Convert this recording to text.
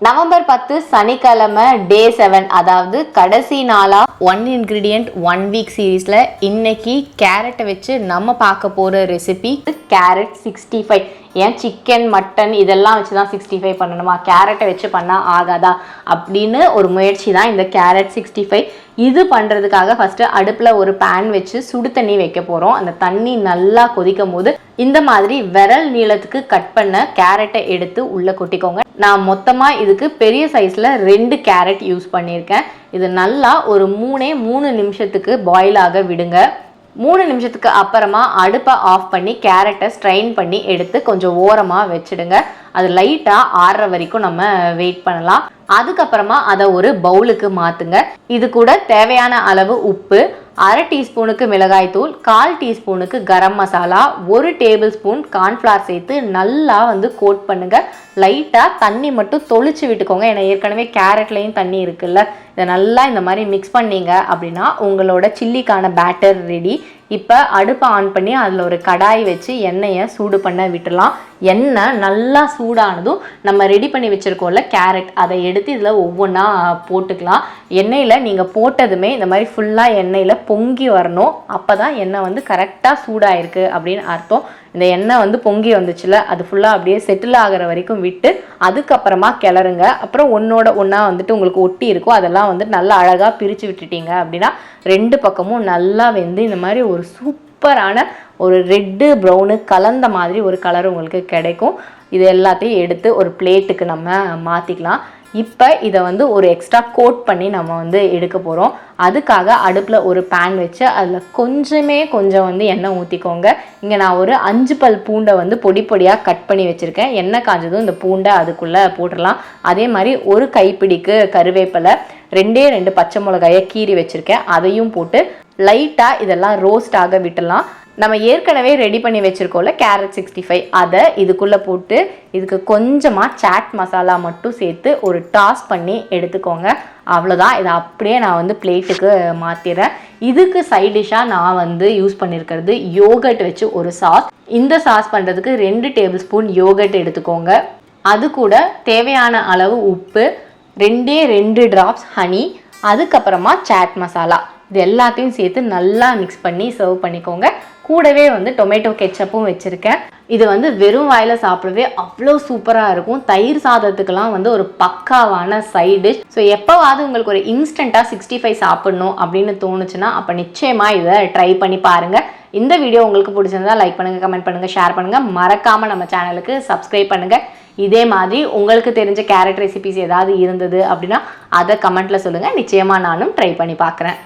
November பத்து சனிக்கிழமை டே seven அதாவது கடைசி நாளாக ஒன் இன்க்ரீடியன்ட் ஒன் வீக் சீரீஸில் இன்னைக்கு கேரட்டை வச்சு நம்ம பார்க்க போகிற ரெசிபி கேரட் சிக்ஸ்டி ஃபைவ் ஏன் சிக்கன் மட்டன் இதெல்லாம் வச்சு தான் சிக்ஸ்டி ஃபைவ் பண்ணணுமா? கேரட்டை வச்சு பண்ணால் ஆகாதா? அப்படின்னு ஒரு முயற்சி தான் இந்த கேரட் சிக்ஸ்டி ஃபைவ் இது பண்ணுறதுக்காக ஃபஸ்ட்டு அடுப்பில் ஒரு பேன் வச்சு சுடு தண்ணி வைக்க போகிறோம் அந்த தண்ணி நல்லா கொதிக்கும் போது இந்த மாதிரி விரல் நீளத்துக்கு கட் பண்ண கேரட்டை எடுத்து உள்ளே கொட்டிக்கோங்க. நான் மொத்தமாக இதுக்கு பெரிய சைஸில் ரெண்டு கேரட் யூஸ் பண்ணியிருக்கேன். இது நல்லா ஒரு மூணே மூணு நிமிஷத்துக்கு பாயில் ஆக விடுங்க. மூணு நிமிஷத்துக்கு அப்புறமா அடுப்பை ஆஃப் பண்ணி கேரட்டை ஸ்ட்ரைன் பண்ணி எடுத்து கொஞ்சம் ஓரமாக வச்சிடுங்க. அது லைட்டாக ஆறுற வரைக்கும் நம்ம வெயிட் பண்ணலாம். அதுக்கப்புறமா அதை ஒரு பவுலுக்கு மாற்றுங்க இது கூட தேவையான அளவு உப்பு அரை டீஸ்பூனுக்கு மிளகாய்த்தூள் கால் டீஸ்பூனுக்கு கரம் மசாலா ஒரு டேபிள் ஸ்பூன் கார்ன்ஃப்ளவர் சேர்த்து நல்லா வந்து கோட் பண்ணுங்கள் லைட்டாக தண்ணி மட்டும் தொளிச்சு விட்டுக்கோங்க. ஏன்னா ஏற்கனவே கேரட்லேயும் தண்ணி இருக்குல்ல. இதை நல்லா இந்த மாதிரி மிக்ஸ் பண்ணீங்க அப்படின்னா உங்களோட சில்லிக்கான பேட்டர் ரெடி இப்போ அடுப்பை ஆன் பண்ணி அதில் ஒரு கடாய் வச்சு எண்ணெயை சூடு பண்ண விட்டுலாம் எண்ணெய் நல்லா சூடானதும் நம்ம ரெடி பண்ணி வச்சுருக்கோம்ல கேரட் அதை எடுத்து இதில் ஒவ்வொன்றா போட்டுக்கலாம். எண்ணெயில் நீங்கள் போட்டதுமே இந்த மாதிரி ஃபுல்லாக எண்ணெயில் பொங்கி வரணும். அப்போ தான் எண்ணெய் வந்து கரெக்டாக சூடாயிருக்கு அப்படின்னு அர்த்தம். இந்த எண்ணெய் வந்து பொங்கி வந்துச்சுல அது ஃபுல்லாக அப்படியே செட்டில் ஆகிற வரைக்கும் விட்டு அதுக்கப்புறமா கிளறுங்க. அப்புறம் ஒன்றோட ஒன்றா வந்துட்டு உங்களுக்கு ஒட்டி இருக்கும். அதெல்லாம் வந்துட்டு நல்லா அழகாக பிரித்து விட்டுட்டீங்க அப்படின்னா ரெண்டு பக்கமும் நல்லா வெந்து இந்த மாதிரி ஒரு சூப்பரான ஒரு ரெட்டு ப்ரௌனு கலந்த மாதிரி ஒரு கலர் உங்களுக்கு கிடைக்கும். இது எல்லாத்தையும் எடுத்து ஒரு பிளேட்டுக்கு நம்ம மாற்றிக்கலாம் இப்போ இதை வந்து ஒரு எக்ஸ்ட்ரா கோட் பண்ணி நம்ம வந்து எடுக்க போகிறோம் அதுக்காக அடுப்பில் ஒரு பேன் வச்சு அதில் கொஞ்சமே கொஞ்சம் வந்து எண்ணெய் ஊற்றிக்கோங்க இங்கே நான் ஒரு அஞ்சு பல் பூண்டை வந்து பொடி பொடியாக கட் பண்ணி வச்சுருக்கேன். எண்ணெய் காஞ்சதும் இந்த பூண்டை அதுக்குள்ளே போட்டுடலாம். அதே மாதிரி ஒரு கைப்பிடிக்கு கருவேப்பிலை ரெண்டே ரெண்டு பச்சை மிளகாயை கீறி வச்சுருக்கேன். அதையும் போட்டு லைட்டாக இதெல்லாம் ரோஸ்ட் ஆக விட்டுலாம் நம்ம ஏற்கனவே ரெடி பண்ணி வச்சுருக்கோம்ல கேரட் சிக்ஸ்டி ஃபைவ் அதை இதுக்குள்ளே போட்டு இதுக்கு கொஞ்சமாக சாட் மசாலா மட்டும் சேர்த்து ஒரு டாஸ் பண்ணி எடுத்துக்கோங்க. அவ்வளோதான் இதை அப்படியே நான் வந்து பிளேட்டுக்கு மாற்றிடுறேன் இதுக்கு சைட் டிஷ்ஷாக நான் வந்து யூஸ் பண்ணியிருக்கிறது யோகட் வச்சு ஒரு சாஸ் இந்த சாஸ் பண்ணுறதுக்கு ரெண்டு டேபிள் ஸ்பூன் யோகட் எடுத்துக்கோங்க. அது கூட தேவையான அளவு உப்பு ரெண்டே ரெண்டு ட்ராப்ஸ் ஹனி அதுக்கப்புறமா சாட் மசாலா இது எல்லாத்தையும் சேர்த்து நல்லா மிக்ஸ் பண்ணி சர்வ் பண்ணிக்கோங்க. கூடவே வந்து டொமேட்டோ கெச்சப்பும் வச்சுருக்கேன். இது வந்து வெறும் வாயில் சாப்பிடவே அவ்வளோ சூப்பராக இருக்கும். தயிர் சாதத்துக்கெல்லாம் வந்து ஒரு பக்காவான சைட் டிஷ் ஸோ எப்போவாவது உங்களுக்கு ஒரு இன்ஸ்டண்ட்டாக சிக்ஸ்டி ஃபைவ் சாப்பிட்ணும் அப்படின்னு தோணுச்சுன்னா அப்போ நிச்சயமாக இதை ட்ரை பண்ணி பாருங்கள் இந்த வீடியோ உங்களுக்கு பிடிச்சிருந்தா லைக் பண்ணுங்கள் கமெண்ட் பண்ணுங்கள் ஷேர் பண்ணுங்கள் மறக்காமல் நம்ம சேனலுக்கு சப்ஸ்கிரைப் பண்ணுங்கள் இதே மாதிரி உங்களுக்கு தெரிஞ்ச கேரட் ரெசிபிஸ் ஏதாவது இருந்தது அப்படின்னா அதை கமெண்ட்டில் சொல்லுங்கள் நிச்சயமாக நானும் ட்ரை பண்ணி பார்க்குறேன்.